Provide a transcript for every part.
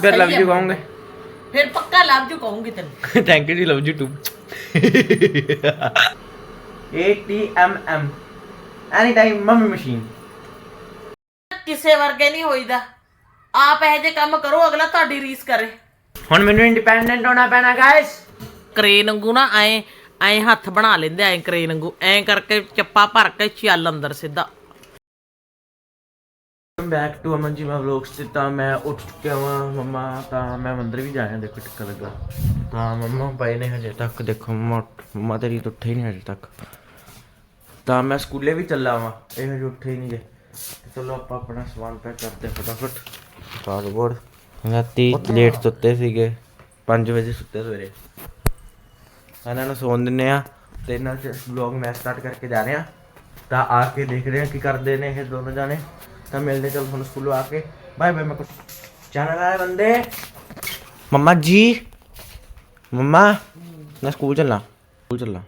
ਫਿਰ love you. ਕਹੋਗੇ। ਫਿਰ ਪੱਕਾ ਲਵ ਯੂ ਕਹੂੰਗੀ ਤੈਨੂੰ। Thank you ji love you too ATMM any time mummy machine ਕਿਸੇ ਵਰਗੇ ਨਹੀਂ ਹੋਈਦਾ। ਆਪ ਇਹ ਜੇ ਕੰਮ ਕਰੋ ਅਗਲਾ ਤੁਹਾਡੀ ਰੀਸ ਕਰੇ। ਹੁਣ ਮੈਨੂੰ ਇੰਡੀਪੈਂਡੈਂਟ ਹੋਣਾ ਪੈਣਾ ਗਾਇਸ ਕਰੇਨ ਵਾਂਗੂ ਨਾ ਐ ਐ ਹੱਥ ਬਣਾ ਲੈਂਦੇ ਐ ਕਰੇਨ ਵਾਂਗੂ। ਐ ਕਰਕੇ ਚੱਪਾ ਭਰ ਕੇ ਚੱਲ ਅੰਦਰ ਸਿੱਧਾ। ਬੈਕ ਟੂ ਅਮਨ ਜੀ ਮੈਂ ਵਲੌਗਸ ਤੇ ਤਾਂ ਮੈਂ ਉੱਠ ਚੁੱਕਿਆ ਵਾਂ ਮੰਮਾ ਤਾਂ ਮੈਂ ਮੰਦਰ ਵੀ ਜਾਇਆ ਦੇਖੋ ਟਿੱਕਾ ਲੱਗਾ। ਤਾਂ ਮੰਮਾ ਪਏ ਨੇ ਹਜੇ ਤੱਕ ਦੇਖੋ ਮੰਮਾ ਮੰਮਾ ਤੇਰੀ ਤਾਂ ਉੱਠੇ ਹੀ ਨਹੀਂ ਹਜੇ ਤੱਕ। ਤਾਂ ਮੈਂ ਸਕੂਲੇ ਵੀ ਚੱਲਾ ਵਾਂ ਇਹ ਹਜੇ ਉੱਠੇ ਹੀ ਨਹੀਂ ਜੇ। ਚਲੋ ਆਪਾਂ ਆਪਣਾ ਸਮਾਨ ਪੈਕ ਕਰਦੇ ਹਾਂ ਫਟਾਫਟ। ਕਾਰਡਬੋਰਡ ਰਾਤੀ ਲੇਟ ਸੁੱਤੇ ਸੀਗੇ 5 ਵਜੇ ਸੁੱਤੇ ਸਵੇਰੇ। ਇਹਨਾਂ ਨੂੰ ਸੌਣ ਦਿੰਨੇ ਆ ਤੇ ਇਹਨਾਂ ਚ ਵਲੌਗ ਮੈਂ ਸਟਾਰਟ ਕਰਕੇ ਜਾ ਰਹੇ। ਤਾਂ ਆ ਕੇ ਦੇਖਦੇ ਆ ਕੀ ਕਰਦੇ ਨੇ ਇਹ ਦੋਨੋਂ ਜਾਣੇ। ਤਾਂ ਮਿਲਦੇ ਚਲ ਹੁਣ ਸਕੂਲੋਂ ਆ ਕੇ ਬਾਏ ਬਾਏ ਮੈਂ ਕੁਝ ਚੈਨਲ ਆਏ ਬੰਦੇ ਮੰਮਾ ਜੀ ਮੰਮਾ ਮੈਂ ਸਕੂਲ ਚੱਲਾਂ ਸਕੂਲ ਚੱਲਾਂ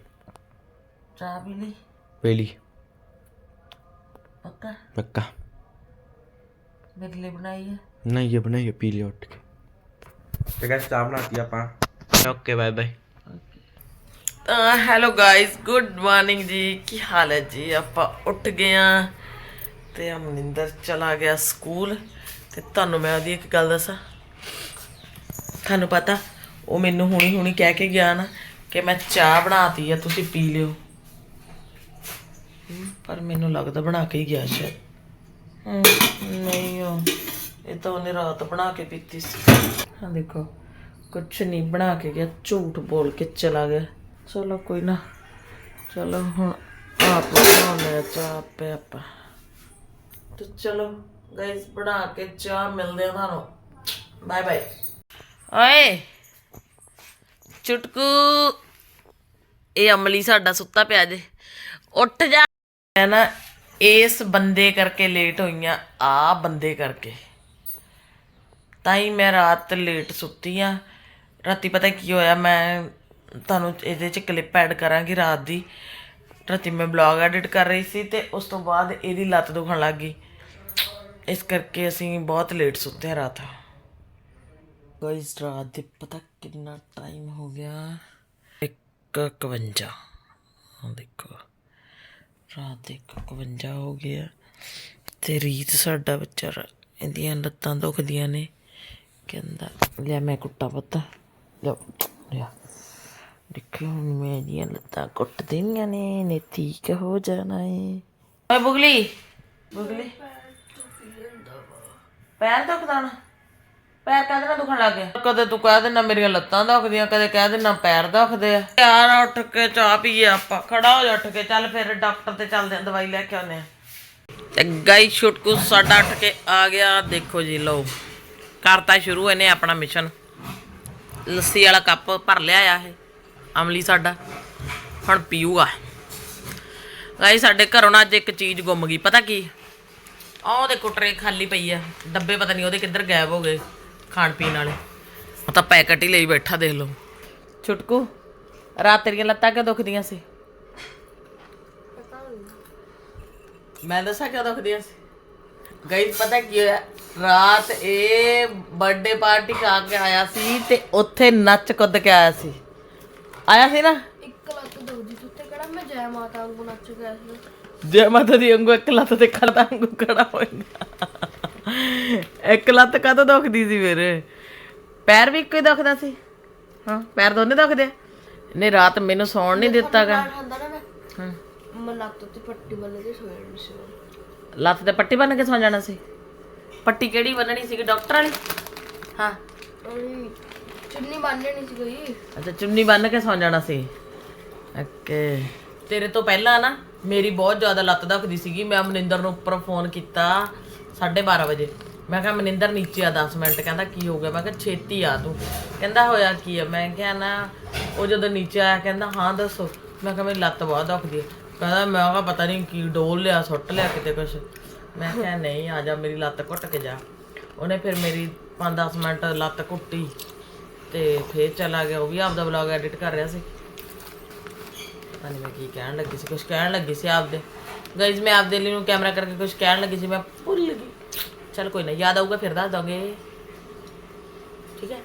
ਚਾਹ ਪੀ ਲਈ ਵੇਲੀ ਪੱਕਾ ਪੱਕਾ ਮੇਰੇ ਲਈ ਬਣਾਈ ਹੈ ਨਹੀਂ ਇਹ ਬਣਾਈ ਪੀ ਲਿਆ ਉੱਠ ਕੇ ਤੇ ਗਾਇਸ ਚਾਹ ਬਣਾਤੀ ਆਪਾਂ ਓਕੇ ਬਾਏ ਬਾਏ ਤਾਂ hello guys good morning ji ਕੀ ਹਾਲ ਹੈ ਜੀ ਆਪਾਂ ਉੱਠ ਗਏ ਆ ਤੇ ਅਮਨਿੰਦਰ ਚਲਾ ਗਿਆ ਸਕੂਲ ਤੇ ਤੁਹਾਨੂੰ ਮੈਂ ਉਹਦੀ ਇੱਕ ਗੱਲ ਦੱਸਾਂ। ਤੁਹਾਨੂੰ ਪਤਾ, ਉਹ ਮੈਨੂੰ ਹੁਣੀ ਹੁਣੀ ਕਹਿ ਕੇ ਗਿਆ ਨਾ ਕਿ ਮੈਂ ਚਾਹ ਬਣਾਤੀ ਆ, ਤੁਸੀਂ ਪੀ ਲਿਓ। ਪਰ ਮੈਨੂੰ ਲੱਗਦਾ ਬਣਾ ਕੇ ਹੀ ਗਿਆ ਸ਼ਾਇਦ। ਨਹੀਂ ਉਹ ਇਹ ਤਾਂ ਉਹਨੇ ਰਾਤ ਬਣਾ ਕੇ ਪੀਤੀ ਸੀ। ਹਾਂ ਦੇਖੋ, ਕੁਛ ਨਹੀਂ, ਬਣਾ ਕੇ ਗਿਆ, ਝੂਠ ਬੋਲ ਕੇ ਚਲਾ ਗਿਆ। ਚਲੋ ਕੋਈ ਨਾ, ਚਲੋ ਹੁਣ ਆਪ ਬਣਾਉਂਦੇ ਆ ਚਾਹ ਆਪੇ ਆਪਾਂ। ਤੇ ਚਲੋ ਗਾਇਸ ਬਣਾ ਕੇ ਚਾਹ ਮਿਲਦੇ ਆ ਤੁਹਾਨੂੰ। ਬਾਏ ਬਾਏ ਓਏ, ਚੁਟਕੂ। ਇਹ ਅਮਲੀ ਸਾਡਾ ਸੁੱਤਾ ਪਿਆ ਜੇ। ਉੱਠ ਜਾ। ਮੈਂ ਨਾ ਇਸ ਬੰਦੇ ਕਰਕੇ ਲੇਟ ਹੋਈਆਂ ਆ ਬੰਦੇ ਕਰਕੇ। ਤਾਂ ਹੀ ਮੈਂ ਰਾਤ ਲੇਟ ਸੁੱਤੀ ਆ। ਰਾਤੀ ਪਤਾ ਕੀ ਹੋਇਆ, ਮੈਂ ਤੁਹਾਨੂੰ ਇਹਦੇ ਚ ਕਲਿੱਪ ਐਡ ਕਰਾਂਗੀ ਰਾਤ ਦੀ। ਰਾਤੀ ਮੈਂ ਬਲੌਗ ਐਡਿਟ ਕਰ ਰਹੀ ਸੀ ਤੇ ਉਸ ਤੋਂ ਬਾਅਦ ਇਹਦੀ ਲੱਤ ਦੁਖਣ ਲੱਗ ਗਈ। ਇਸ ਕਰਕੇ ਅਸੀਂ ਬਹੁਤ ਲੇਟ ਸੁੱਤੇ ਆ ਰਾਤ। ਗਾਇਸ ਰਾਤ ਦੇ ਪਤਾ ਕਿੰਨਾ ਟਾਈਮ ਹੋ ਗਿਆ? 1:51 ਹਾਂ ਦੇਖੋ। ਰਾਤ ਦੇ 1:51 ਹੋ ਗਿਆ। ਤੇ ਰੀਤ ਸਾਡਾ ਬੱਚਾ ਰ- ਇਹਦੀਆਂ ਲੱਤਾਂ ਦੁਖਦੀਆਂ ਨੇ। ਕਹਿੰਦਾ ਲਿਆ ਮੈਂ ਕੁੱਟਾ ਪੁੱਤ। ਲਿਆ ਲਿਆ। ਦੇਖੋ ਹੁਣ ਮੇਰੀਆਂ ਲੱਤਾਂ ਕੁੱਟ ਦੇਣੀਆਂ ਨੇ ਨੇ ਠੀਕ ਹੋ ਜਾਣਾ ਏ। ਓਏ ਬੁਗਲੀ। ਬੁਗਲੀ। ਪੈਰ ਦੁਖਦਾ ਨਾ ਪੈਰ ਕਦੇ ਨਾ ਦੁਖਣ ਲੱਗ ਗਿਆ? ਕਦੇ ਤੂੰ ਕਹਿ ਦੇਣਾ ਮੇਰੀਆਂ ਲੱਤਾਂ ਦੁਖਦੀਆਂ, ਕਦੇ ਕਹਿ ਦਿੰਦਾ ਪੈਰ ਦੁਖਦੇ ਆ। ਯਾਰ ਉੱਠ ਕੇ ਚਾਹ ਪੀਏ ਆਪਾਂ। ਖੜਾ ਹੋ ਜਾ ਉੱਠ ਕੇ, ਚੱਲ ਫਿਰ ਡਾਕਟਰ ਤੇ ਚੱਲਦੇ ਆ, ਦਵਾਈ ਲੈ ਕੇ ਆਉਂਦੇ ਆ। ਤੇ ਗਾਈ ਛੁਟਕੂ ਸਾਡਾ ਉੱਠ ਕੇ ਆ ਗਿਆ। ਦੇਖੋ ਜੀ, ਲਓ। ਕਰਤਾ ਸ਼ੁਰੂ ਇਹਨੇ ਆਪਣਾ ਮਿਸ਼ਨ। ਲੱਸੀ ਵਾਲਾ ਕੱਪ ਭਰ ਲਿਆ ਆ ਇਹ, ਅਮਲੀ ਸਾਡਾ। ਹੁਣ ਪੀਊਗਾ। ਗਾਈ, ਸਾਡੇ ਘਰੋਂ ਨਾ ਅੱਜ ਇੱਕ ਚੀਜ਼ ਗੁੰਮ ਗਈ। ਪਤਾ ਕੀ? ਆਹ ਉਹਦੇ ਕੁਟਰੇ ਖਾਲੀ ਪਈ ਆ। ਡੱਬੇ ਪਤਾ ਨਹੀਂ ਉਹਦੇ ਕਿੱਧਰ ਗਾਇਬ ਹੋ ਗਏ ਖਾਣ ਪੀਣ ਵਾਲੇ। ਉਹ ਤਾਂ ਪੈਕਟ ਹੀ ਲਈ ਬੈਠਾ ਦੇਖ ਲਓ। ਛੁਟਕੂ ਰਾਤ ਤੇਰੀਆਂ ਲੱਤਾਂ ਕਿਉਂ ਦੁਖਦੀਆਂ ਸੀ? ਮੈਂ ਦੱਸਾਂ ਕਿਉਂ ਦੁਖਦੀਆਂ ਸੀ? ਗਈ ਪਤਾ ਕੀ ਹੋਇਆ? ਰਾਤ ਇਹ ਬਰਥਡੇ ਪਾਰਟੀ ਖਾ ਕੇ ਆਇਆ ਸੀ ਤੇ ਉੱਥੇ ਨੱਚ ਕੁੱਦ ਕੇ ਆਇਆ ਸੀ। ਆਇਆ ਸੀ ਨਾ? ਇੱਕ ਲੱਤ ਦੁਖਦੀ ਸੀ ਕਿਹੜਾ ਮੈਂ ਜੈ ਮਾਤਾ ਨੂੰ ਨੱਚ ਗਿਆ ਸੀ। ਜੈ ਮਾਤਾ ਦੀ ਵਾਂਗੂ ਇੱਕ ਲੱਤ ਤੇ ਖੜਦਾ ਵਾਂਗੂ ਖੜਾ ਹੋਏਗਾ। ਇੱਕ ਲੱਤ ਕਦੋਂ ਦੁਖਦੀ ਸੀ ਮੇਰੇ ਪੈਰ ਵੀ ਇੱਕੋ ਹੀ ਦੁਖਦਾ ਸੀ। ਹਾਂ ਪੈਰ ਦੋਨੇ ਦੁਖਦੇ ਆ। ਨੇ ਰਾਤ ਮੈਨੂੰ ਸੌਣ ਨਹੀਂ ਦਿੱਤਾਗਾ ਖਾਂਦਾ ਨਾ ਮੈਂ ਮੈਂ ਲੱਤ ਉੱਤੇ ਪੱਟੀ ਬੰਨ ਕੇ ਸੀ ਲੱਤ ਤੇ ਪੱਟੀ ਬੰਨ ਕੇ ਸੌ ਜਾਣਾ ਸੀ? ਪੱਟੀ ਕਿਹੜੀ ਬੰਨਣੀ ਸੀ ਡਾਕਟਰ ਵਾਲੀ? ਹਾਂ। ਉਹੀ ਚੁੰਨੀ ਨਹੀਂ ਸੀ ਕੋਈ। ਅੱਛਾ ਚੁੰਨੀ ਬੰਨ ਕੇ ਸੌ ਜਾਣਾ ਸੀ। ਓਕੇ। ਤੇਰੇ ਤੋਂ ਪਹਿਲਾਂ ਨਾ ਮੇਰੀ ਬਹੁਤ ਜ਼ਿਆਦਾ ਲੱਤ ਦੁਖਦੀ ਸੀਗੀ। ਮੈਂ ਮਨਿੰਦਰ ਨੂੰ ਉੱਪਰ ਫੋਨ ਕੀਤਾ 12:30 ਵਜੇ। ਮੈਂ ਕਿਹਾ, ਮਨਿੰਦਰ, ਨੀਚੇ ਆ 10 ਮਿੰਟ। ਕਹਿੰਦਾ, ਕੀ ਹੋ ਗਿਆ? ਮੈਂ ਕਿਹਾ, ਛੇਤੀ ਆ ਤੂੰ। ਕਹਿੰਦਾ, ਹੋਇਆ ਕੀ ਆ? ਮੈਂ ਕਿਹਾ, ਨਾ, ਉਹ ਜਦੋਂ ਨੀਚੇ ਆਇਆ, ਕਹਿੰਦਾ, ਹਾਂ, ਦੱਸੋ। ਮੈਂ ਕਿਹਾ, ਮੇਰੀ ਲੱਤ ਬਹੁਤ ਦੁਖਦੀ ਹੈ ਕਹਿੰਦਾ, ਮੈਂ ਕਿਹਾ, ਪਤਾ ਨਹੀਂ ਕੀ ਡੋਲ ਲਿਆ, ਸੁੱਟ ਲਿਆ ਕਿਤੇ ਕੁਛ? ਮੈਂ ਕਿਹਾ, ਨਹੀਂ, ਆ ਜਾ, ਮੇਰੀ ਲੱਤ ਘੁੱਟ ਕੇ ਜਾ। ਉਹਨੇ ਫਿਰ ਮੇਰੀ 5-10 ਮਿੰਟ ਲੱਤ ਘੁੱਟੀ ਤੇ ਫੇਰ ਚਲਾ ਗਿਆ। ਉਹ ਵੀ ਆਪਦਾ ਵਲੌਗ ਐਡਿਟ ਕਰ ਰਿਹਾ ਸੀ। ਪਤਾ ਨਹੀਂ ਮੈਂ ਕੀ ਕਹਿਣ ਲੱਗੀ ਸੀ ਕੁਝ ਕਹਿਣ ਲੱਗੀ ਸੀ ਆਪਦੇ। ਗਾਇਜ਼, ਮੈਂ ਆਪਦੇ ਲਈ ਨੂੰ ਕੈਮਰਾ ਕਰਕੇ ਕੁਝ ਕਹਿਣ ਲੱਗੀ ਸੀ, ਮੈਂ ਭੁੱਲ ਗਈ। ਚਲ ਕੋਈ ਨਾ, ਯਾਦ ਆਊਗਾ ਫਿਰ ਦੱਸ ਦੋਗੇ। ਠੀਕ ਹੈ?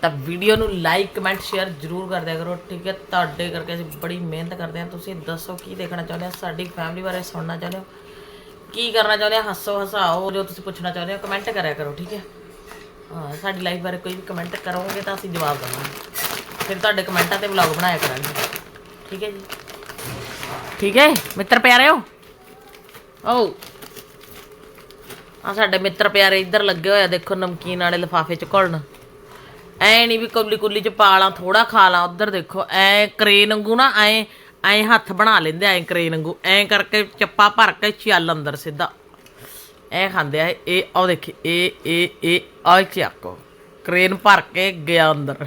ਤਾਂ ਵੀਡੀਓ ਨੂੰ ਲਾਈਕ ਕਮੈਂਟ ਸ਼ੇਅਰ ਜਰੂਰ ਕਰ ਦਿਆ ਕਰੋ, ਠੀਕ ਹੈ? ਤੁਹਾਡੇ ਕਰਕੇ ਅਸੀਂ ਬੜੀ ਮਿਹਨਤ ਕਰਦੇ ਹਾਂ। ਤੁਸੀਂ ਦੱਸੋ ਕੀ ਦੇਖਣਾ ਚਾਹੁੰਦੇ ਹੋ? ਸਾਡੀ ਫੈਮਿਲੀ ਬਾਰੇ ਸੁਣਨਾ ਚਾਹੁੰਦੇ ਹੋ? ਕੀ ਕਰਨਾ ਚਾਹੁੰਦੇ ਹੋ? ਹੱਸੋ, ਹਸਾਓ, ਜੋ ਤੁਸੀਂ ਪੁੱਛਣਾ ਚਾਹੁੰਦੇ ਹੋ ਕਮੈਂਟ ਕਰਿਆ ਕਰੋ, ਠੀਕ ਹੈ? ਹਾਂ, ਸਾਡੀ ਲਾਈਫ ਬਾਰੇ ਕੋਈ ਵੀ ਕਮੈਂਟ ਕਰੋਗੇ ਤਾਂ ਅਸੀਂ ਜਵਾਬ ਦੇਵਾਂਗੇ। ਫਿਰ ਤੁਹਾਡੇ ਕਮੈਂਟਾਂ ਤੇ ਵਲੌਗ ਬਣਾਇਆ ਕਰਾਂਗੇ। ਠੀਕ ਹੈ ਜੀ? ਠੀਕ ਹੈ? ਮਿੱਤਰ ਪਿਆਰਿਓ? ਓ। ਆ ਸਾਡੇ ਮਿੱਤਰ ਪਿਆਰੇ ਇੱਧਰ ਲੱਗੇ ਹੋਏ ਆ ਦੇਖੋ ਨਮਕੀਨ ਵਾਲੇ ਲਿਫਾਫੇ ਚ ਘੁਲਣ। ਐ ਨਹੀਂ ਵੀ ਕੁੱਲੀ ਕੁੱਲੀ ਚ ਪਾ ਲਾਂ ਥੋੜਾ ਖਾ ਲਾਂ ਉੱਧਰ ਦੇਖੋ ਐ ਕਰੇਨ ਵਾਂਗੂ ਨਾ ਐ ਐ ਹੱਥ ਬਣਾ ਲੈਂਦੇ ਐ ਕਰੇਨ ਵਾਂਗੂ। ਐ ਕਰਕੇ ਚੱਪਾ ਭਰ ਕੇ ਚੱਲ ਅੰਦਰ ਸਿੱਧਾ। ਐ ਖਾਂਦੇ ਆ ਇਹ। ਆਹ ਦੇਖੀ ਇਹ ਇਹ ਇਹ ਆ ਚੱਕੋ। ਕਰੇਨ ਭਰ ਕੇ ਗਿਆ ਅੰਦਰ।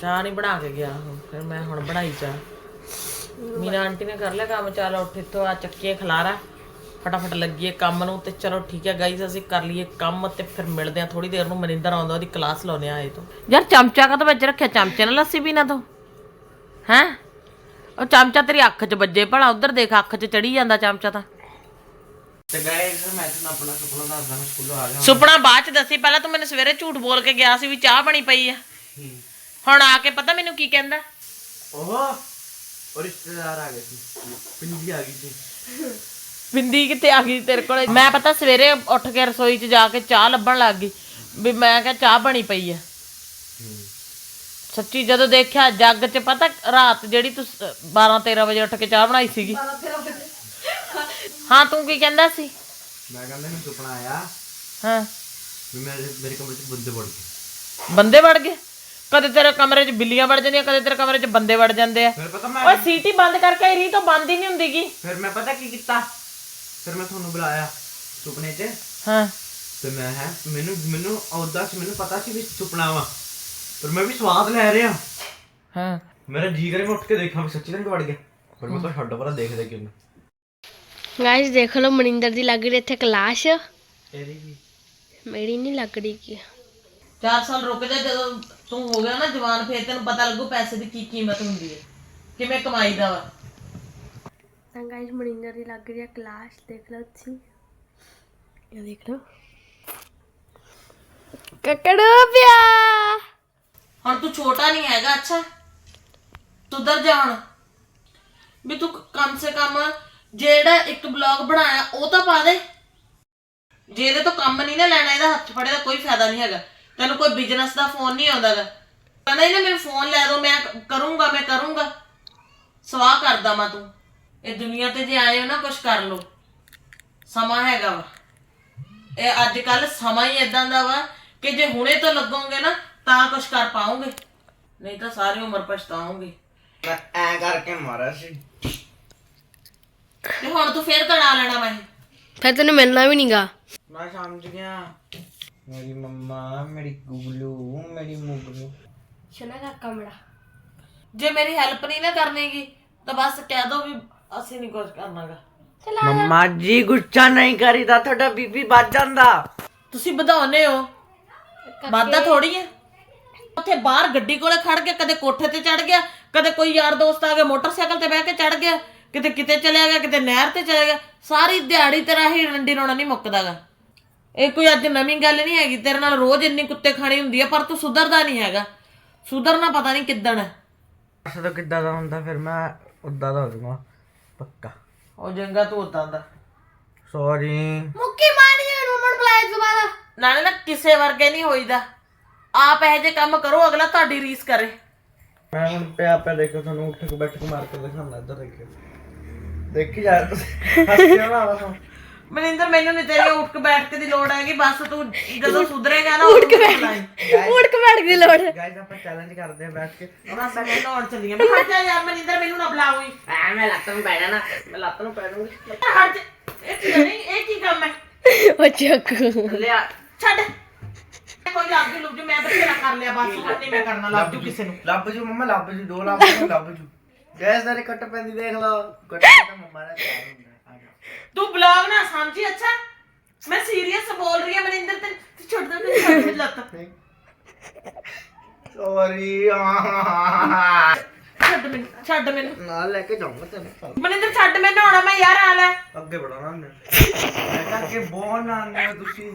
ਚਾਹ ਨਹੀਂ ਬਣਾ ਕੇ ਗਿਆ ਉਹ ਫਿਰ ਮੈਂ ਹੁਣ ਬਣਾਈ ਚਾਹ। ਮੀਨਾ ਆਂਟੀ ਨੇ ਕਰ ਲਿਆ ਕੰਮ ਚੱਲ ਉੱਠ ਇੱਥੋਂ ਆ ਚੱਕੀਏ ਖਲਾਰਾ। ਫਟਾਫਟ ਲੱਗੀਏ ਕੰਮ ਨੂੰ ਤੇ ਚਲੋ ਠੀਕ ਹੈ ਗਾਈਜ਼ ਅਸੀਂ ਕਰ ਲਈਏ ਕੰਮ ਤੇ ਫਿਰ ਮਿਲਦੇ ਆ ਥੋੜੀ ਦੇਰ ਨੂੰ ਮਨਿੰਦਰ ਆਉਂਦਾ ਉਹਦੀ ਕਲਾਸ ਲਾਉਣੇ ਆ ਇਹ ਤੋਂ। ਯਾਰ ਚਮਚਾ ਕਾ ਤਾਂ ਵਿੱਚ ਰੱਖਿਆ? ਚਮਚੇ ਨਾਲ ਲੱਸੀ ਪੀਣਾ ਤੂੰ? ਹੈਂ? ਉਹ ਚਮਚਾ ਤੇਰੀ ਅੱਖ 'ਚ ਵੱਜੇ ਭਲਾ ਉਧਰ ਦੇਖ ਅੱਖ 'ਚ ਚੜੀ ਜਾਂਦਾ ਚਮਚਾ ਤਾਂ। ਤੇ ਗਾਇਸ ਮੈਂ ਤੁਹਾਨੂੰ ਆਪਣਾ ਸੁਪਨਾ ਦੱਸਦਾ ਮੈਂ ਸਕੂਲੋਂ ਆ ਗਿਆ ਸੁਪਨਾ ਬਾਅਦ 'ਚ ਦੱਸੀ ਪਹਿਲਾਂ ਤੂੰ ਮੈਨੂੰ ਸਵੇਰੇ ਝੂਠ ਬੋਲ ਕੇ ਗਿਆ ਸੀ ਵੀ ਚਾਹ ਬਣੀ ਪਈ ਆ। ਹੁਣ ਆ ਕੇ ਪਤਾ ਮੈਨੂੰ ਕੀ ਕਹਿੰਦਾ? ਉਹ ਉਹ ਰਿਸ਼ਤੇਦਾਰ ਆ ਗਏ ਸੀ। ਪਿੰਡੀ ਆ ਗਈ ਸੀ। ਬਿੰਦੀ ਕਿੱਥੇ ਆ ਗਈ ਤੇਰੇ ਕੋਲੇ? ਮੈਂ ਪਤਾ ਸਵੇਰੇ ਉੱਠ ਕੇ ਰਸੋਈ 'ਚ ਜਾ ਕੇ ਚਾਹ ਲੱਭਣ ਲੱਗ ਗਈ ਵੀ ਮੈਂ ਕਿਹਾ ਚਾਹ ਬਣੀ ਪਈ ਆ। ਸੱਚੀ ਜਦੋਂ ਦੇਖਿਆ ਜੱਗ 'ਚ ਪਤਾ ਰਾਤ ਜਿਹੜੀ ਤੂੰ 12 13 ਵਜੇ ਉੱਠ ਕੇ ਚਾਹ ਬਣਾਈ ਸੀਗੀ। ਹਾਂ ਤੂੰ ਕੀ ਕਹਿੰਦਾ ਸੀ? ਮੈਂ ਕਹਿੰਦਾ ਮੈਨੂੰ ਸੁਪਨਾ ਆਇਆ ਹਾਂ। ਵੀ ਮੇਰੇ ਮੇਰੇ ਕਮਰੇ 'ਚ ਬੰਦੇ ਵੜ ਗਏ। ਬੰਦੇ ਵੜ ਗਏ? ਕਦੇ ਤੇਰੇ ਕਮਰੇ 'ਚ ਬਿੱਲੀਆਂ ਵੜ ਜਾਂਦੀਆਂ ਕਦੇ ਤੇਰੇ ਕਮਰੇ 'ਚ ਬੰਦੇ ਵੜ ਜਾਂਦੇ ਆ। ਫਿਰ ਪਤਾ ਮੈਂ ਓਏ ਸੀਟੀ ਬੰਦ ਕਰਕੇ ਆਈ ਰਹੀ ਤਾਂ ਬੰਦ ਹੀ ਨਹੀਂ ਹੁੰਦੀਗੀ। ਫਿਰ ਮੈਂ ਪਤਾ ਕੀ ਕੀਤਾ? ਫਿਰ ਮੈਂ ਤੁਹਾਨੂੰ ਬੁਲਾਇਆ ਸੁਪਨੇ 'ਚ। ਹਾਂ। ਤੇ ਮੈਂ ਹੈ ਮੈਨੂੰ ਮੈਨੂੰ ਆਉਦਾ ਸੀ ਮੈਨੂੰ ਪਤਾ ਸੀ ਵੀ ਸੁਪਨਾ ਵਾ। ਪਰ ਮੈਂ ਵੀ ਸਵਾਦ ਲੈ ਰਿਹਾ। ਹਾਂ। ਮੇਰਾ ਜੀ ਕਰੇ ਮੈਂ ਉੱਠ ਕੇ ਦੇਖਾਂ ਵੀ ਸੱਚੀ ਤਾਂ ਵੜ ਗਿਆ। ਪਰ ਮੈਂ ਤਾਂ ਛੱਡ ਪਰਾਂ ਦੇਖਦੇ ਕਿਉਂ ਗਾਇਸ ਦੇਖ ਲਓ ਮਨਿੰਦਰ ਦੀ ਲੱਗ ਰਹੀ ਇੱਥੇ ਕਲਾਸ। ਤੇਰੀ ਵੀ ਮੇਰੀ ਨਹੀਂ ਲੱਗ ਰਹੀ ਕੀ। 4 ਸਾਲ ਰੁਕ ਜਾ ਜਦੋਂ ਤੂੰ ਹੋ ਗਿਆ ਨਾ ਜਵਾਨ ਫੇਰ ਤੈਨੂੰ ਪਤਾ ਲੱਗੂ ਪੈਸੇ ਦੀ ਕੀ ਕੀਮਤ ਹੁੰਦੀ ਹੈ ਕਿਵੇਂ ਕਮਾਈਦਾ ਵਾ। ਤਾਂ ਗਾਇਸ ਮਨਿੰਦਰ ਦੀ ਲੱਗ ਰਹੀ ਹੈ ਕਲਾਸ ਦੇਖ ਲਓ ਤੁਸੀਂ। ਇਹ ਦੇਖ ਲਓ। ਕਕੜੂ ਪਿਆ। ਹੁਣ ਤੂੰ ਛੋਟਾ ਨਹੀਂ ਹੈਗਾ ਅੱਛਾ? ਸੁਧਰ ਜਾ ਹੁਣ। ਵੀ ਤੂੰ ਕਮ ਸੇ ਕਮ ਜਿਹੜਾ ਇੱਕ ਬਲੌਗ ਬਣਾਇਆ ਉਹ ਤਾਂ ਪਾ ਦੇ। ਜੇ ਇਹਦੇ ਤੋਂ ਕੰਮ ਨਹੀਂ ਨਾ ਲੈਣਾ ਇਹਦਾ ਹੱਥ ਫੜੇ ਦਾ ਕੋਈ ਫਾਇਦਾ ਨਹੀਂ ਹੈਗਾ। ਤੈਨੂੰ ਕੋਈ ਬਿਜ਼ਨਸ ਦਾ ਫੋਨ ਨਹੀਂ ਆਉਂਦਾਗਾ ਕਹਿੰਦਾ ਇਹਨੇ ਮੈਨੂੰ ਫੋਨ ਲੈ ਦੋ ਮੈਂ ਕਰੂੰਗਾ ਮੈਂ ਕਰੂੰਗਾ। ਸਵਾਹ ਕਰਦਾ ਮੈਂ ਤੂੰ। ਇਹ ਦੁਨੀਆ ਤੇ ਜੇ ਆਏ ਹੋ ਨਾ ਕੁਝ ਕਰ ਲੋ ਸਮਾਂ ਹੈਗਾ ਵਾ। ਇਹ ਅੱਜ ਕੱਲ ਸਮਾਂ ਹੀ ਇਦਾਂ ਦਾ ਵਾ ਕਿ ਜੇ ਹੁਣੇ ਤੋਂ ਲੱਗੋਗੇ ਨਾ ਤਾਂ ਕੁਝ ਕਰ ਪਾਓਗੇ। ਨਹੀਂ ਤਾਂ ਸਾਰੀ ਉਮਰ ਪਛਤਾਓਗੇ। ਮੈਂ ਐ ਕਰਕੇ ਮਾਰਿਆ ਸੀ। ਤੇ ਹੁਣ ਤੂੰ ਫੇਰ ਕਢਾ ਲੈਣਾ ਮੈਂ। ਫਿਰ ਤੈਨੂੰ ਮਿਲਣਾ ਵੀ ਨਹੀਂਗਾ ਮੈਂ ਸਮਝ ਗਿਆ। ਮੇਰੀ ਮੰਮਾ ਮੇਰੀ ਗੁਗਲੂ ਮੇਰੀ ਮੁਗਲੂ। ਸ਼ਨਾ ਕਾਕਾ ਮੇਰਾ ਜੇ ਮੇਰੀ ਹੈਲਪ ਨਹੀਂ ਨਾ ਕਰਨੀਗੀ ਤਾਂ ਬਸ ਕਹਿ ਦੋ ਵੀ ਅਸੀਂ ਨਹੀਂ ਕੁਝ ਕਰਨਾਗਾ। ਮੰਮਾ ਜੀ ਗੁੱਸਾ ਨਹੀਂ ਕਰੀਦਾ ਤੁਹਾਡਾ ਬੀਬੀ ਵੱਜ ਜਾਂਦਾ। ਤੁਸੀਂ ਵਧਾਉਨੇ ਹੋ। ਵਾਦਾ ਥੋੜੀ ਹੈ। ਉੱਥੇ ਬਾਹਰ ਗੱਡੀ ਕੋਲੇ ਖੜ ਕੇ ਕਦੇ ਕੋਠੇ ਤੇ ਚੜ ਗਿਆ ਕਦੇ ਕੋਈ ਯਾਰ ਦੋਸਤ ਆ ਗਿਆ ਮੋਟਰਸਾਈਕਲ ਤੇ ਬਹਿ ਕੇ ਚੜ ਗਿਆ ਕਿਤੇ ਕਿਤੇ ਚਲਿਆ ਗਿਆ ਕਿਤੇ ਨਹਿਰ ਤੇ ਚਲਿਆ ਗਿਆ ਸਾਰੀ ਦਿਹਾੜੀ ਤੇਰਾ ਹੀ ਰੰਡੀ ਰੋਣਾ ਨਹੀਂ ਮੁੱਕਦਾਗਾ। ਇਹ ਕੋਈ ਅੱਜ ਨਵੀਂ ਗੱਲ ਨਹੀਂ ਹੈਗੀ ਤੇਰੇ ਨਾਲ ਰੋਜ਼ ਇੰਨੀ ਕੁੱਤੇ ਖਾਣੀ ਹੁੰਦੀ ਆ ਪਰ ਤੂੰ ਸੁਧਰਦਾ ਨਹੀਂ ਹੈਗਾ। ਸੁਧਰਨਾ ਪਤਾ ਨਹੀਂ ਕਿੱਦਣ ਹੈ। ਜਦੋਂ ਕਿੱਦਾਂ ਦਾ ਹੁੰਦਾ ਫਿਰ ਮੈਂ ਉਦਾਂ ਦਾ ਹੋ ਜਾਊਗਾ ਪੱਕਾ। ਉਹ ਜੰਗਾ ਤੂੰ ਉਦਾਂ ਦਾ। ਸੌਰੀ ਮੁੱਕੀ ਮਾਰੀ ਜੇ ਰੋਮਨ ਬੁਲਾਇਆ ਦੁਬਾਰਾ ਨਾਲੇ ਨਾ ਕਿਸੇ ਵਰਗੇ ਨਹੀਂ ਹੋਈਦਾ। ਆਪ ਇਹ ਜੇ ਕੰਮ ਕਰੋ ਅਗਲਾ ਤੁਹਾਡੀ ਰੀਸ ਕਰੇ। ਮੈਂ ਹੁਣ ਪਿਆ ਪਿਆ ਦੇਖੋ ਤੁਹਾਨੂੰ ਉੱਠ ਕੇ ਬੈਠ ਕੇ ਮਾਰ ਕੇ ਦਿਖਾਉਂਦਾ ਇੱਧਰ ਦੇਖੀ ਜਾ ਤੁਸੀਂ ਹੱਸ ਕਿਉਂ ਨਾ ਆਵਾ। ਮਨਿੰਦਰ ਮੈਨੂੰ ਨਹੀਂ ਤੇਰੀ ਉੱਠ ਕੇ ਬੈਠ ਕੇ ਦੀ ਲੋੜ ਹੈਗੀ ਬਸ ਤੂੰ ਜਦੋਂ ਸੁਧਰੇਗਾ ਨਾ ਉੱਠ ਕੇ ਬੈਠ ਕੇ। ਬੈਠ ਦੀ ਲੋੜ ਗਾਇਸ ਆਪਾਂ ਚੈਲੰਜ ਕਰਦੇ ਆ ਬੈਠ ਕੇ। ਬਸ ਮੈਂ ਨਹਾਉਣ ਚੱਲੀ ਆ ਮੈਂ ਹਟ ਜਾ ਯਾਰ ਮਨਿੰਦਰ ਮੈਨੂੰ ਨਾ ਐ ਮੈਂ ਲੱਤ ਨੂੰ ਪੈ ਜਾਣਾ ਮੈਂ ਲੱਤ ਨੂੰ ਪੈ ਜਾਊਂਗੀ। ਹਟ ਜਾ। ਇਹ ਕੀ ਨਹੀਂ ਇਹ ਕੀ ਕੰਮ ਹੈ? ਉਹ ਚੱਕ। ਲਿਆ। ਛੱਡ। ਕੋਈ ਲੱਗ ਜੂ ਲੁੱਗ ਜੂ ਮੈਂ ਬਥੇਰਾ ਕਰ ਲਿਆ ਬਸ ਹੁਣ ਨਹੀਂ ਮੈਂ ਕਰਨਾ ਲੱਗ ਜੂ ਕਿਸੇ ਨੂੰ। ਲੱਭ ਜੂ ਮੰਮਾ ਲੱਭ ਜੂ ਦੋ ਲੱਭ ਜੂ ਲੱਭ ਜੂ। ਗੈਸ ਦਾ ਕੱਟ ਪੈਂਦੀ ਦੇਖ ਲਓ ਕੱਟ ਤਾਂ ਮੰਮਾ ਦਾ ਤਿਆਰ ਹੁੰਦਾ ਆ ਜਾ ਤੂੰ ਬੁਲਾਓ ਨਾ ਸਮਝੀ ਅੱਛਾ? ਮੈਂ ਸੀਰੀਅਸ ਬੋਲ ਰਹੀ ਹਾਂ ਮਨਿੰਦਰ ਤੇ ਤੂੰ ਛੱਡ ਦੇ ਤੇ ਛੱਡ ਦੇ ਲੱਤ। ਸੌਰੀ ਛੱਡ ਮੈਨੂੰ ਛੱਡ ਮੈਨੂੰ। ਨਾਲ ਲੈ ਕੇ ਜਾਊਂਗਾ ਤੈਨੂੰ ਮਨਿੰਦਰ ਛੱਡ ਮੈਂ ਨਹਾਉਣਾ ਮੈਂ ਯਾਰ ਆ ਲੈ ਅੱਗੇ ਬੜਾਉਣਾ ਮੈਂ ਮੈਂ ਕਿਹਾ ਅੱਗੇ ਬਹੁਤ ਨਾਨੇ ਹੋ ਤੁਸੀਂ।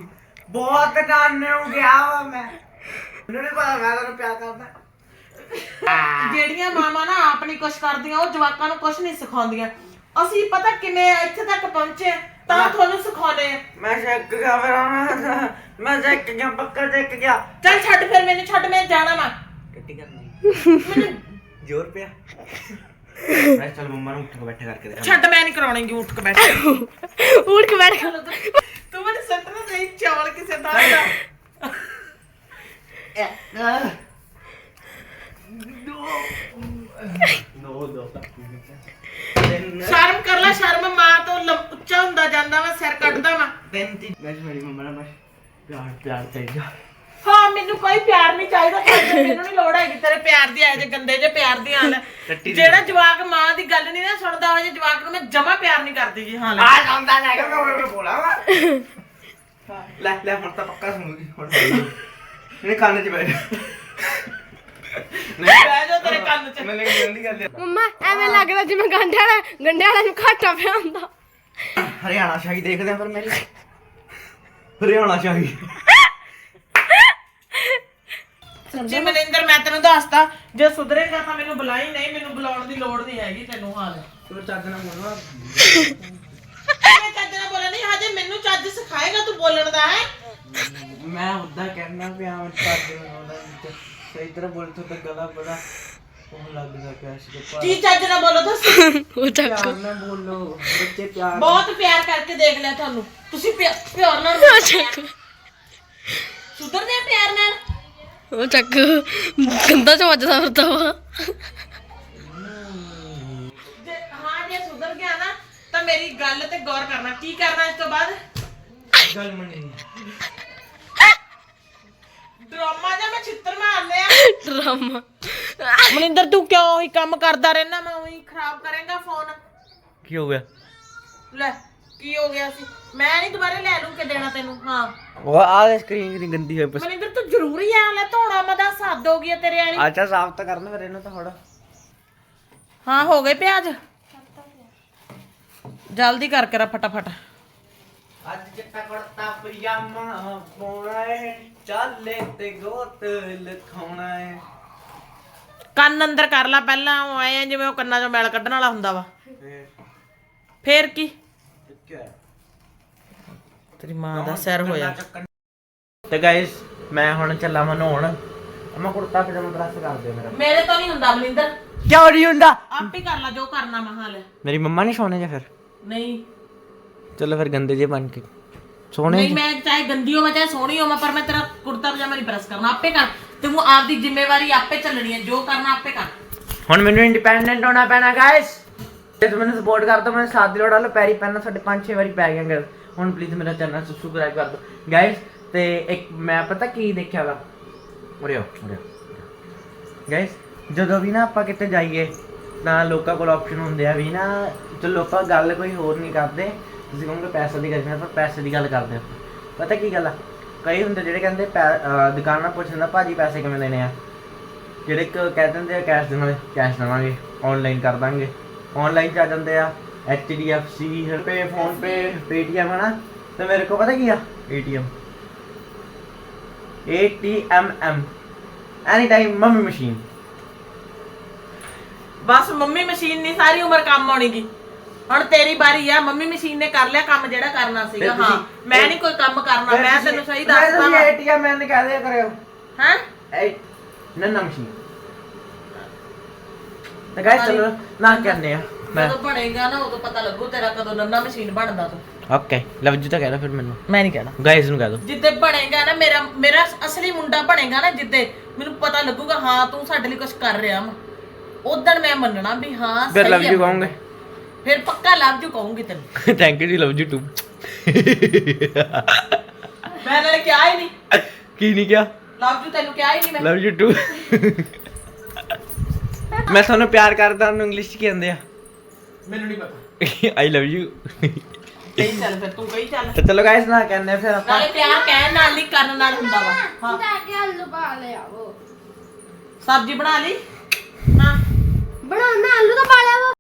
ਬਹੁਤ ਨਾਨੇ ਹੋ ਗਿਆ ਵਾ ਮੈਂ। ਮੈਨੂੰ ਨਹੀਂ ਪਤਾ ਮੈਂ ਤੈਨੂੰ ਪਿਆਰ ਕਰਦਾ। ਜਿਹੜੀਆਂ ਮਾਵਾਂ ਨਾ ਆਪ ਨਹੀਂ ਕੁਛ ਕਰਦੀਆਂ ਉਹ ਜਵਾਕਾਂ ਨੂੰ ਕੁਛ ਨਹੀਂ ਸਿਖਾਉਂਦੀਆਂ। ਅਸੀਂ ਪਤਾ ਕਿਵੇਂ ਇੱਥੇ ਤੱਕ ਪਹੁੰਚੇ ਤਾਂ ਤੁਹਾਨੂੰ ਸਿਖਾਉਣੇ ਆ। ਮੈਂ ਸ਼ੱਕ ਗਿਆ ਫਿਰ ਮੈਂ ਮੈਂ ਸ਼ੱਕ ਗਿਆ ਪੱਕਾ ਚੱਕ ਗਿਆ। ਚੱਲ ਛੱਡ ਫਿਰ ਮੈਨੂੰ ਛੱਡ ਮੈਂ ਜਾਣਾ ਵਾ। ਟੱਟੀ ਕਰਨੀ ਜ਼ੋਰ ਪਿਆ? ਮੈਂ ਚੱਲ ਮੰਮਾ ਨੂੰ ਉੱਠ ਕੇ ਬੈਠੇ ਕਰਕੇ ਦੇ ਛੱਡ ਮੈਂ ਨਹੀਂ ਕਰਾਉਣਗੀ ਉੱਠ ਕੇ ਬੈਠ। ਉੱਠ ਕੇ ਬੈਠ ਤੂੰ ਮੈਨੂੰ ਕਿਸੇ ਦਾ ਦਾ ਨੋ ਦੋ। ਸ਼ਰਮ ਕਰ ਲੈ ਸ਼ਰਮ। ਮਾਂ ਤੋਂ ਉੱਚਾ ਹੁੰਦਾ ਜਾਂਦਾ ਵਾ ਸਿਰ ਕੱਢਦਾ ਵਾ। ਤਿੰਨ ਗਾਇਸ ਮੇਰੀ ਮੰਮਾ ਨਾਲ ਬਸ ਪਿਆਰ ਪਿਆਰ ਚਾਹੀਦਾ ਹਾਂ ਮੈਨੂੰ ਕੋਈ ਪਿਆਰ ਨਹੀਂ ਚਾਹੀਦਾ। ਮੈਨੂੰ ਨਹੀਂ ਲੋੜ ਹੈਗੀ ਤੇਰੇ ਪਿਆਰ ਦੀ ਜੇ ਗੰਦੇ ਜੇ ਪਿਆਰ ਦੀ ਹਾਲ ਟੱਟੀ ਦੀ ਜਿਹੜਾ ਜਵਾਕ ਮਾਂ ਦੀ ਗੱਲ ਨਹੀਂ ਨਾ ਸੁਣਦਾ ਹੋਵੇ ਜੇ ਜਵਾਕ ਨੂੰ ਮੈਂ ਜਮਾ ਪਿਆਰ ਨਹੀਂ ਕਰਦੀ ਜੀ ਹਾਂ ਲੈ। ਆ ਜਾਂਦਾ ਮੈਂ ਉਹ ਬੋਲਾ ਵਾ। ਲੈ ਲੈ ਹੁਣ ਤਾਂ ਪੱਕਾ ਸੁਣੂਗੀ ਹੁਣ। ਇਹਨੇ ਕੰਨ 'ਚ ਬੈਠ ਬਹਿ ਜਾ ਤੇਰੇ ਕੰਨ 'ਚ ਮੈਂ ਨਹੀਂ ਜਲਦੀ ਗੱਲ ਮੰਮਾ ਐਵੇਂ ਲੱਗਦਾ ਜਿਵੇਂ ਗੰਢੇ ਵਾਲਾ ਗੰਢੇ ਵਾਲਾ ਨੂੰ ਘਾਟਾ ਪਿਆ ਹੁੰਦਾ। ਹਰਿਆਣਾ ਸ਼ਾਹੀ ਦੇਖਦੇ ਆ ਪਰ ਮੇਰੀ ਹਰਿਆਣਾ ਸ਼ਾਹੀ। ਜੀ ਮਨਿੰਦਰ ਮੈਂ ਤੈਨੂੰ ਦੱਸਤਾ ਜੇ ਸੁਧਰੇਗਾ ਤਾਂ ਮੈਨੂੰ ਬੁਲਾਈ ਨਹੀਂ ਮੈਨੂੰ ਬੁਲਾਉਣ ਦੀ ਲੋੜ ਨਹੀਂ ਹੈਗੀ ਤੈਨੂੰ ਹਾਲ। ਤੂੰ ਚੱਜ ਨਾਲ ਬੋਲਣਾ ਮੈਂ ਚੱਜ ਨਾਲ ਬੋਲਿਆ ਨਹੀਂ ਹਜੇ ਮੈਨੂੰ ਚੱਜ ਸਿਖਾਏਗਾ ਤੂੰ ਬੋਲਣ ਦਾ ਹੈ? ਮੈਂ ਉਦਾਂ ਕਹਿਣਾ ਪਿਆ ਮੈਂ ਚੱਜ ਨਾਲ ਬੋਲਦਾ। ਸਹੀ ਤਰ੍ਹਾਂ ਬੋਲ ਤੋ ਤਾਂ ਗਲਾ ਬੜਾ ਉਹ ਲੱਗਦਾ ਪਿਆ ਸੀ ਪਰ ਕੀ ਚੱਜ ਨਾਲ ਬੋਲੋ ਦੱਸ ਉਹ ਚੱਕ। ਪਿਆਰ ਨਾਲ ਬੋਲੋ ਬੱਚੇ ਪਿਆਰ ਬਹੁਤ ਪਿਆਰ ਕਰਕੇ ਦੇਖ ਲਿਆ ਤੁਹਾਨੂੰ। ਤੁਸੀਂ ਪਿਆ- ਪਿਆਰ ਨਾਲ ਉਹ ਚੱਕ। ਸੁਧਰਦੇ ਆ ਪਿਆਰ ਨਾਲ? ਉਹ ਚੱਕ। ਗੰਦਾ ਚ ਵੱਜਦਾ ਫਿਰਦਾ ਵਾ। ਜੇ ਹਾਂ ਜੇ ਸੁਧਰ ਗਿਆ ਨਾ ਤਾਂ ਮੇਰੀ ਗੱਲ ਤੇ ਗੌਰ ਕਰਨਾ। ਕੀ ਕਰਨਾ ਇਸ ਤੋਂ ਬਾਅਦ? ਗੱਲ ਮੰਨੀ। ਡਰਾਮਾ ਜਾਂ ਮੈਂ ਛਿੱਤਰ ਮਾਰਨੇ ਆ? ਡਰਾਮਾ। ਮਨਿੰਦਰ ਤੂੰ ਕਿਉਂ ਉਹੀ ਕੰਮ ਕਰਦਾ ਰਹਿਣਾ ਮੈਂ ਉਹੀ ਖਰਾਬ ਕਰੇਗਾ ਫੋਨ। ਕੀ ਹੋ ਗਿਆ? ਲੈ ਕੀ ਹੋ ਗਿਆ ਸੀ? ਮੈਂ ਨਹੀਂ ਦੁਬਾਰਾ ਲੈ ਲੂ ਕੇ ਦੇਣਾ ਤੈਨੂੰ ਹਾਂ। ਉਹ ਆ ਸਕਰੀਨ ਕਿੰਨੀ ਗੰਦੀ ਹੋਈ ਪਸ ਮਨਿੰਦਰ ਤੂੰ ਜ਼ਰੂਰੀ ਆ ਲੈ ਧੋਣਾ ਮਦਾ ਸੱਦ ਹੋ ਗਈ ਤੇਰੇ ਵਾਲੀ। ਅੱਛਾ ਸਾਫ਼ ਤਾਂ ਕਰਨਾ ਫਿਰ ਇਹਨੂੰ ਤਾਂ ਥੋੜਾ ਹਾਂ ਹੋ ਗਏ ਪਿਆਜ਼। ਜਲਦੀ ਕਰ ਕੇ ਰ ਫਟਾਫਟ। ਅੱਜ ਚਿੱਟਾ ਕੁੜਤਾ ਪਜਾਮਾ ਪਾਉਣਾ ਏ ਚਾਲੇ ਤੇ ਗੋਤ ਲਖਾਉਣਾ ਏ। ਕੰਨ ਅੰਦਰ ਕਰ ਲੈ ਪਹਿਲਾਂ ਉਹ ਐ ਆ ਜਿਵੇਂ ਉਹ ਕੰਨਾਂ ਚੋਂ ਮੈਲ ਕੱਢਣ ਵਾਲਾ ਹੁੰਦਾ ਵਾ। ਫੇਰ? ਫੇਰ ਕੀ? ਤੇਰੀ ਮਾਂ ਦਾ ਸਿਰ ਹੋਇਆ। ਤੇ ਗਾਇਸ ਮੈਂ ਹੁਣ ਚੱਲਾ ਮੈਂ ਨਹਾਉਣ। ਅਮਾ ਕੁੜਤਾ ਪਜਾਮਾ ਪ੍ਰੈਸ ਕਰ ਦਿਓ ਮੇਰਾ। ਮੇਰੇ ਤੋਂ ਨਹੀਂ ਹੁੰਦਾ ਮਨਿੰਦਰ ਕਿਉਂ ਨਹੀਂ ਹੁੰਦਾ? ਆਪ ਹੀ ਕਰ ਲੈ ਜੋ ਕਰਨਾ ਮਹਾ ਲੈ ਮੇਰੀ ਮੰਮਾ ਨਹੀਂ ਸੋਨੇ ਜਾਂ ਫਿਰ? ਨਹੀਂ। ਚਲੋ ਫਿਰ ਗੰਦੇ ਜੇ ਬਣ ਕੇ। ਸੋਹਣੇ ਨਹੀਂ ਮੈਂ ਚਾਹੇ ਗੰਦੀ ਹੋਵਾਂ ਚਾਹੇ ਸੋਹਣੀ ਹੋਵਾਂ ਪਰ ਮੈਂ ਤੇਰਾ ਕੁੜਤਾ ਪਜਾਮਾ ਨਹੀਂ ਪ੍ਰੈਸ ਕਰਨਾ। ਆਪੇ ਕਰ। ਤੂੰ ਆਪਦੀ ਜ਼ਿੰਮੇਵਾਰੀ ਆਪੇ ਚੱਲਣੀ ਹੈ। ਜੋ ਕਰਨਾ ਆਪੇ ਕਰ। ਹੁਣ ਮੈਨੂੰ ਇੰਡੀਪੈਂਡੈਂਟ ਹੋਣਾ ਪੈਣਾ ਗਾਇਸ ਜੇ ਤੁਸੀਂ ਮੈਨੂੰ ਸਪੋਰਟ ਕਰਦੇ ਹੋ ਮੈਨੂੰ ਸਾਥ ਦੀ ਲੋੜ ਆ। ਪੈਰੀ ਪੈਣਾ ਸਾਡੇ 5-6 ਵਾਰੀ ਪੈ ਗਏ guys। ਹੁਣ ਪਲੀਜ਼ ਮੇਰਾ ਚੈਨਲ ਸਬਸਕ੍ਰਾਈਬ ਕਰ ਦਿਓ ਗਾਇਸ ਤੇ ਇੱਕ ਮੈਂ ਪਤਾ ਕੀ ਦੇਖਿਆ ਵਾ? ਉਰੇ ਉਰੇ ਗਾਇਸ ਜਦੋਂ ਵੀ ਨਾ ਆਪਾਂ ਕਿਤੇ ਜਾਈਏ ਤਾਂ ਲੋਕਾਂ ਕੋਲ ਆਪਸ਼ਨ ਹੁੰਦੇ ਆ ਵੀ ਨਾ ਚਲੋ ਆਪਾਂ ਗੱਲ ਕੋਈ ਹੋਰ ਨਹੀਂ ਕਰਦੇ। ਤੁਸੀਂ ਕਹੋਗੇ ਪੈਸੇ ਦੀ ਗੱਲ ਪਰ ਪੈਸੇ ਦੀ ਗੱਲ ਕਰਦੇ ਆਪਾਂ। ਪਤਾ ਕੀ ਗੱਲ ਆ? ਕਈ ਹੁੰਦੇ ਜਿਹੜੇ ਕਹਿੰਦੇ ਦੁਕਾਨਾਂ ਪੁੱਛਦਾ ਭਾਜੀ, ਪੈਸੇ ਕਿਵੇਂ ਦੇਣੇ ਆ? ਜਿਹੜੇ ਕ- ਕਹਿ ਦਿੰਦੇ ਆ, ਕੈਸ਼ ਦੇਣਾ ਕੈਸ਼ ਦੇਵਾਂਗੇ ਆਨਲਾਈਨ ਕਰ ਦਾਂਗੇ। ਆਨਲਾਈਨ ਚ ਆ ਜਾਂਦੇ ਆ HDFC pay PhonePe Paytm, ਹਨਾ? ਤੇ ਮੇਰੇ ਕੋਲ ਪਤਾ ਕੀ ਆ? ATM ATMM any time mummy machine. ਬਸ ਮੰਮੀ ਮਸ਼ੀਨ ਨਹੀਂ ਸਾਰੀ ਉਮਰ ਕੰਮ ਆਉਣੀਗੀ ਹੁਣ ਤੇਰੀ ਵਾਰੀ ਆ ਮੰਮੀ ਮਸ਼ੀਨ ਨੇ ਕਰ ਲਿਆ ਕੰਮ ਜਿਹੜਾ ਕਰਨਾ ਸੀਗਾ ਫਿਰ ਹਾਂ। ਮੈਂ ਨਹੀਂ ਕੋਈ ਕੰਮ ਕਰਨਾ ਮੈਂ ਤੈਨੂੰ ਸਹੀ ਦੱਸਦਾ ਮੈਂ ਹਾਂ ATM ਮੈਨ ਕਹਿ ਦਿਆ ਕਰਿਓ। ਹੈਂ? ਐ ਨੰਨਾ ਮਸ਼ੀਨ। ਤਾਂ ਗਾਇਸ ਚਲੋ ਨਾ ਕਰਨੇ ਆ। ਮੈਂ ਜਦੋਂ ਬਣੇਗਾ ਨਾ ਉਦੋਂ ਪਤਾ ਲੱਗੂ ਤੇਰਾ ਕਦੋਂ ਨੰਨਾ ਮਸ਼ੀਨ ਬਣਦਾ ਤੂੰ। ਓਕੇ ਲਵ ਜੀ ਤਾਂ ਕਹਿ ਰਿਹਾ ਫਿਰ ਮੈਨੂੰ। ਮੈਂ ਨਹੀਂ ਕਹਿਣਾ। ਗਾਇਸ ਨੂੰ ਕਹਿ ਦੋ। ਜਿੱਦੇ ਬਣੇਗਾ ਨਾ ਮੇਰਾ ਮੇਰਾ ਅਸਲੀ ਮੁੰਡਾ ਬਣੇਗਾ ਨਾ ਜਿੱਦੇ ਮੈਨੂੰ ਪਤਾ ਲੱਗੂਗਾ ਹਾਂ ਤੂੰ ਸਾਡੇ ਲਈ ਕੁਝ ਕਰ ਰਿਹਾ ਵਾ। ਉਦੋਂ ਮੈਂ ਮੰਨਣਾ ਵੀ ਹਾਂ ਫਿਰ ਲਵ ਸਹੀ ਯੂ ਆ। ਕਹੋਗੇ। ਫਿਰ ਪੱਕਾ ਲਵ ਯੂ ਕਹੂੰਗੀ ਤੈਨੂੰ। ਥੈਂਕ ਯੂ ਜੀ ਲਵ ਯੂ ਟੂ ਮੈਂ ਨਾਲੇ ਕਿਹਾ ਹੀ ਨਹੀਂ। ਕੀ ਨਹੀਂ ਕਿਹਾ? ਲਵ ਯੂ ਤੈਨੂੰ ਕਿਹਾ ਹੀ ਨਹੀਂ ਮੈਂ। ਲਵ ਯੂ ਟੂ ਮੈਂ ਤੁਹਾਨੂੰ ਪਿਆਰ ਕਰਦਾ ਉਹਨੂੰ ਇੰਗਲਿਸ਼ ਚ ਕੀ ਕਹਿੰਦੇ ਆ? ਮੈਨੂੰ ਨਹੀਂ ਪਤਾ। ਆਈ ਲਵ ਯੂ ਕਹੀ ਚੱਲ ਫਿਰ ਤੂੰ ਕਹੀ ਚੱਲ। ਤੇ ਚਲੋ ਗਾਇਸ ਨਾ ਕਹਿੰਦੇ ਆ ਫਿਰ ਆਪਾਂ। ਨਾਲੇ ਪਿਆਰ ਕਹਿਣ ਨਾਲ ਨਹੀਂ ਕਰਨ ਨਾਲ ਹੁੰਦਾ ਵਾ। ਹਾਂ। ਆਲੂ ਪਾ ਲਿਆ ਉਹ ਸਬਜ਼ੀ ਬਣਾ ਲਈ? ਹਾਂ ਬਣਾਉਣਾ ਆਲੂ ਤਾਂ ਪਾ ਲਿਆ ਵਾ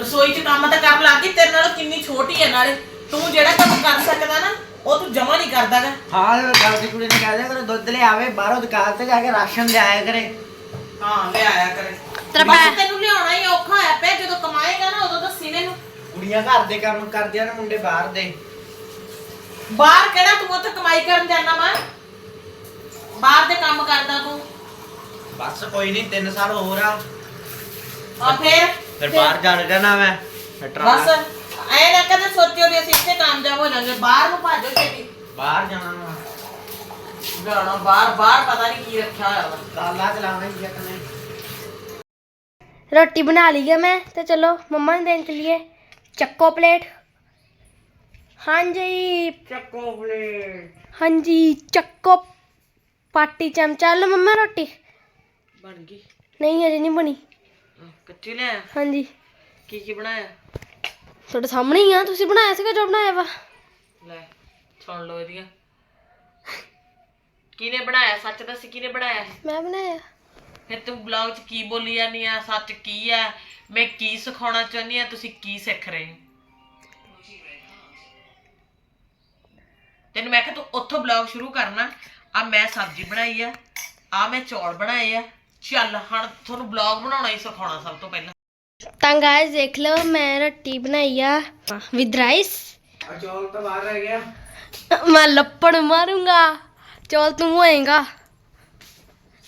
ਰਸੋਈ 'ਚ ਕੰਮ ਤਾਂ ਕਰਨ ਲੱਗੀ ਤੇਰੇ ਨਾਲੋਂ ਕਿੰਨੀ ਛੋਟੀ ਹੈ ਨਾਲੇ। ਤੂੰ ਜਿਹੜਾ ਕੰਮ ਕਰ ਸਕਦਾ ਨਾ ਉਹ ਤੂੰ ਜਮਾ ਨਹੀਂ ਕਰਦਾਗਾ। ਹਾਂ ਗੱਲ ਦੀ ਕੁੜੀ ਨੇ ਕਹਿ ਦਿਆ ਕਰੋ ਦੁੱਧ ਲੈ ਆਵੇ ਬਾਹਰੋਂ ਦੁਕਾਨ ਤੇ ਜਾ ਕੇ ਰਾਸ਼ਨ ਲਿਆਇਆ ਕਰੇ। ਹਾਂ ਲੈ ਆਇਆ ਕਰੇ। ਤੇਰਾ ਬਸ ਪੈ- ਤੈਨੂੰ ਲਿਆਉਣਾ ਹੀ ਔਖਾ ਹੈ ਪਿਆ ਜਦੋਂ ਕਮਾਏਗਾ ਨਾ ਉਦੋਂ ਦੱਸੀ ਮੈਨੂੰ। ਕੁੜੀਆਂ ਘਰ ਦੇ ਕੰਮ ਕਰਦੀਆਂ ਨੇ ਮੁੰਡੇ ਬਾਹਰ ਦੇ। ਬਾਹਰ ਕਿਹੜਾ ਤੂੰ ਉੱਥੇ ਕਮਾਈ ਕਰਨ ਜਾਣਾ ਵਾ? ਬਾਹਰ ਦੇ ਕੰਮ ਕਰਦਾ ਤੂੰ। ਬਸ ਕੋਈ ਨਹੀਂ 3 ਸਾਲ ਹੋਰ ਆ। ਆ ਫੇਰ? ਫਿਰ ਬਾਹਰ ਜਾਣ ਜਾਣਾ ਮੈਂ ਬਸ ਐ ਨਾ ਕਦੇ ਸੋਚਿਓ ਵੀ ਅਸੀਂ ਇੱਥੇ ਕਾਮਯਾਬ ਹੋ ਜਾਵਾਂਗੇ ਬਾਹਰ ਨੂੰ ਭਾਜੋ ਛੇਤੀ। ਬਾਹਰ ਜਾਣਾ ਵਾ। ਜਾਣਾ ਬਾਹਰ ਬਾਹਰ ਪਤਾ ਨਹੀਂ ਕੀ ਰੱਖਿਆ ਹੋਇਆ ਵਾ। ਟਰਾਲਾ ਚਲਾਉਣਾ ਹੀ ਜੱਟ ਨੇ। ਰੋਟੀ ਬਣਾ ਲਈ ਹੈ ਮੈਂ ਤੇ ਚਲੋ ਮੰਮਾ ਨੂੰ ਦੇਣ ਚਲੀਏ। ਚੱਕੋ ਪਲੇਟ। ਹਾਂਜੀ। ਚੱਕੋ ਪਲੇਟ। ਹਾਂਜੀ ਚੱਕੋ ਪਾਟੀ ਚਮਚਾ। ਲਓ ਮੰਮਾ ਰੋਟੀ। ਬਣ ਗਈ। ਨਹੀਂ ਅਜੇ ਨਹੀਂ ਬਣੀ। ਕੱਚੀ ਲਿਆ ਹਾਂਜੀ। ਕੀ ਕੀ ਬਣਾਇਆ? ਤੁਹਾਡੇ ਸਾਹਮਣੇ ਹੀ ਆ ਤੁਸੀਂ ਬਣਾਇਆ ਸੀਗਾ ਜੋ ਬਣਾਇਆ ਵਾ? ਲੈ ਸੁਣ ਲਓ ਇਹਦੀਆਂ। ਕਿਹਨੇ ਬਣਾਇਆ? ਸੱਚ ਦੱਸ ਕਿਹਨੇ ਬਣਾਇਆ? ਮੈਂ ਬਣਾਇਆ। ਫਿਰ ਤੂੰ ਬਲੌਗ 'ਚ ਕੀ ਬੋਲੀ ਜਾਂਦੀ ਆ? ਸੱਚ ਕੀ ਆ? ਮੈਂ ਕੀ ਸਿਖਾਉਣਾ ਚਾਹੁੰਦੀ ਆ? ਤੁਸੀਂ ਕੀ ਸਿੱਖ ਰਹੇ ਹੋ? ਤੈਨੂੰ ਮੈਂ ਕਿਹਾ ਤੂੰ ਉੱਥੋਂ ਬਲੌਗ ਸ਼ੁਰੂ ਕਰਨਾ। ਆ ਮੈਂ ਸਬਜ਼ੀ ਬਣਾਈ ਆ। ਆ ਮੈਂ ਚੌਲ ਬਣਾਏ ਆ। ਚੱਲ ਹੁਣ ਤੁਹਾਨੂੰ ਬਲੌਗ ਬਣਾਉਣਾ ਹੀ ਸਿਖਾਉਣਾ ਸਭ ਤੋਂ ਪਹਿਲਾਂ। ਤਾਂ ਗਾਇਸ ਦੇਖ ਲਓ ਮੈਂ ਰੋਟੀ ਬਣਾਈ ਆ। ਵਿਦ ਰਾਈਸ ਆ ਚੌਲ ਤਾਂ ਬਾਹਰ ਰਹਿ ਗਿਆ। ਮੈਂ ਲੱਪੜ ਮਾਰੂੰਗਾ। ਚੌਲ ਤੂੰ ਹੋਏਗਾ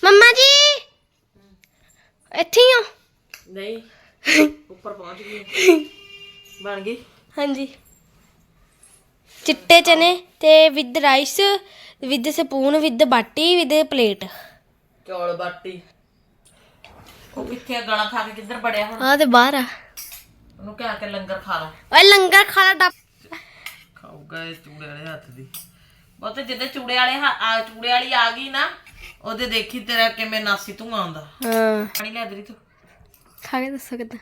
ਮੰਮਾ ਜੀ! ਇੱਥੇ ਹੀ ਹੋ ਨਹੀਂ ਉੱਪਰ ਪਹੁੰਚ ਗਈ। ਬਣ ਗਈ। ਹਾਂਜੀ। ਚਿੱਟੇ ਚਨੇ ਤੇ with rice with spoon with ਬਾਟੀ with plate ਚੌਲ ਬਾਟੀ। ਉਹ ਕਿੱਥੇ ਆ ਗਾਲਾਂ ਖਾ ਕੇ ਕਿੱਧਰ ਬੜਿਆ ਹੁਣ? ਆ ਤੇ ਬਾਹਰ ਆ। ਉਹਨੂੰ ਕਹਿ ਕੇ ਲੰਗਰ ਖਾ ਲਾ ਓਏ ਲੰਗਰ ਖਾਣਾ ਡੱਬ ਖਾਊਗਾ ਇਸ ਚੂੜੇ ਵਾਲੇ ਹੱਥ ਦੀ। ਬਹੁਤ ਜਿੱਦੇ ਚੂੜੇ ਵਾਲੇ ਹ- ਆ ਚੂੜੇ ਵਾਲੀ ਆ ਗਈ ਨਾ ਉਹਦੇ ਦੇਖੀ ਤੇਰਾ ਕਿਵੇਂ ਨਾਸੀ ਤੂੰ ਆਉਂਦਾ। ਹਾਂ। ਪਾਣੀ ਲੈ ਦੇ ਤੂੰ। ਖਾ ਕੇ ਦੱਸੋ ਕਿੱਦਾਂ।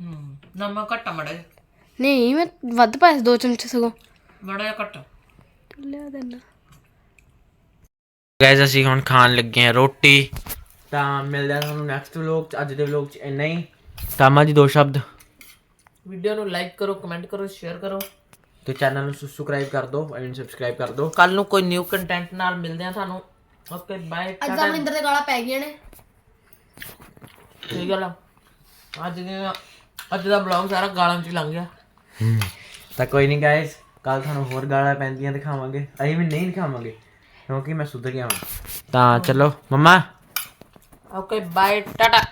ਹੂੰ ਨਮਕ ਘੱਟ ਮੜੇ ਨਹੀਂ ਮੈਂ ਵੱਧ ਪਾਇਆ ਸੀ ਦੋ ਚਮਚੇ ਸਗੋਂ। ਮੜਾ ਘੱਟ। ਲਿਆ ਦੇਣਾ। ਗਾਇਜ਼ ਅਸੀਂ ਹੁਣ ਖਾਣ ਲੱਗੇ ਹਾਂ ਰੋਟੀ। ਤਾਂ ਮਿਲਦੇ ਹਾਂ ਤੁਹਾਨੂੰ ਨੈਕਸਟ ਵਲੌਗ ਚ ਅੱਜ ਦੇ ਵਲੌਗ ਚ ਇੰਨਾ ਹੀ। ਤਾਮਾ ਜੀ ਦੋ ਸ਼ਬਦ। ਵੀਡੀਓ ਨੂੰ ਲਾਈਕ ਕਰੋ ਕਮੈਂਟ ਕਰੋ ਸ਼ੇਅਰ ਕਰੋ। ਤੇ ਚੈਨਲ ਨੂੰ ਸਬਸਕ੍ਰਾਈਬ ਕਰ ਦਿਓ ਐਂਡ ਸਬਸਕ੍ਰਾਈਬ ਕਰ ਦਿਓ। ਕੱਲ ਨੂੰ ਕੋਈ ਨਿਊ ਕੰਟੈਂਟ ਨਾਲ ਮਿਲਦੇ ਆ ਤੁਹਾਨੂੰ। ਓਕੇ ਬਾਏ ਅੱਜ ਤਾਂ ਮਨਿੰਦਰ ਦੇ ਗਾਲਾਂ ਪੈ ਗਈਆਂ ਨੇ। ਠੀਕ ਗੱਲ ਆ। ਅੱਜ ਦੇ ਅੱਜ ਦਾ ਬਲੌਗ ਸਾਰਾ ਗਾਲਾਂ 'ਚ ਹੀ ਲੰਘ ਗਿਆ। ਤਾਂ ਕੋਈ ਨਹੀਂ ਗਾਇਜ਼ ਕੱਲ ਤੁਹਾਨੂੰ ਹੋਰ ਗਾਲਾਂ ਪੈਂਦੀਆਂ ਦਿਖਾਵਾਂਗੇ। ਅਸੀਂ ਵੀ ਨਹੀਂ ਦਿਖਾਵਾਂਗੇ ਕਿਉਂਕਿ ਮੈਂ ਸੁਧਰ ਗਿਆ ਹਾਂ ਤਾਂ ਚਲੋ ਮੰਮਾ। Okay bye Tata